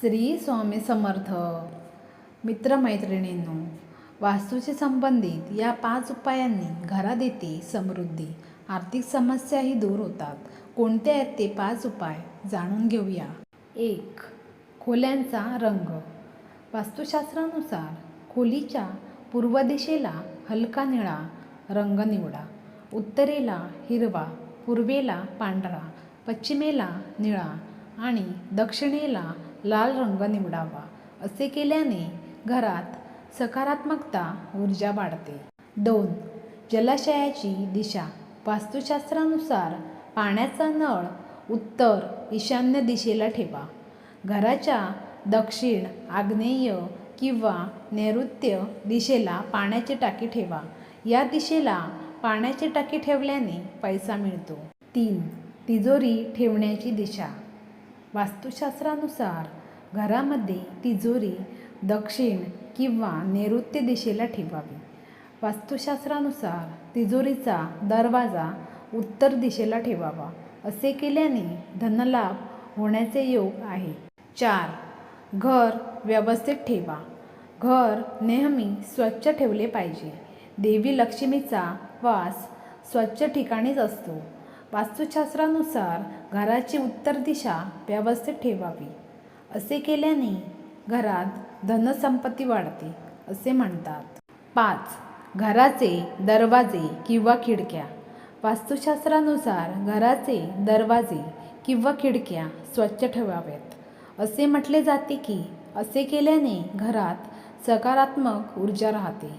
श्री स्वामी समर्थ मित्रमैत्रिणींनो वास्तूशी संबंधित या पाच उपायांनी घरात येते समृद्धी आर्थिक समस्याही दूर होतात. कोणते आहेत ते पाच उपाय जाणून घेऊया. एक खोल्यांचा रंग. वास्तुशास्त्रानुसार खोलीच्या पूर्व दिशेला हलका निळा रंग निवडा. उत्तरेला हिरवा पूर्वेला पांढरा पश्चिमेला निळा आणि दक्षिणेला लाल रंग निवडावा असे केल्याने घरात सकारात्मकता ऊर्जा वाढते. दोन जलाशयाची दिशा. वास्तुशास्त्रानुसार पाण्याचा नळ उत्तर ईशान्य दिशेला ठेवा. घराच्या दक्षिण आग्नेय किंवा नैऋत्य दिशेला पाण्याची टाकी ठेवा. या दिशेला पाण्याची टाकी ठेवल्याने पैसा मिळतो. तीन तिजोरी ठेवण्याची दिशा. वास्तुशास्त्रानुसार घरामध्ये तिजोरी दक्षिण किंवा नैऋत्य दिशेला ठेवावी. वास्तुशास्त्रानुसार तिजोरीचा दरवाजा उत्तर दिशेला ठेवावा असे केल्याने धनलाभ होण्याचे योग आहे. चार घर व्यवस्थित ठेवा. घर नेहमी स्वच्छ ठेवले पाहिजे. देवी लक्ष्मीचा वास स्वच्छ ठिकाणीच असतो. वास्तुशास्त्रानुसार घराची उत्तर दिशा व्यवस्थित ठेवावी. असे केल्याने घरात धनसंपत्ती वाढते असे म्हणतात. पाच. घराचे दरवाजे किंवा खिडक्या. वास्तुशास्त्रानुसार घराचे दरवाजे किंवा खिडक्या स्वच्छ ठेवाव्यात. असे म्हटले जाते की असे केल्याने घरात सकारात्मक ऊर्जा राहते.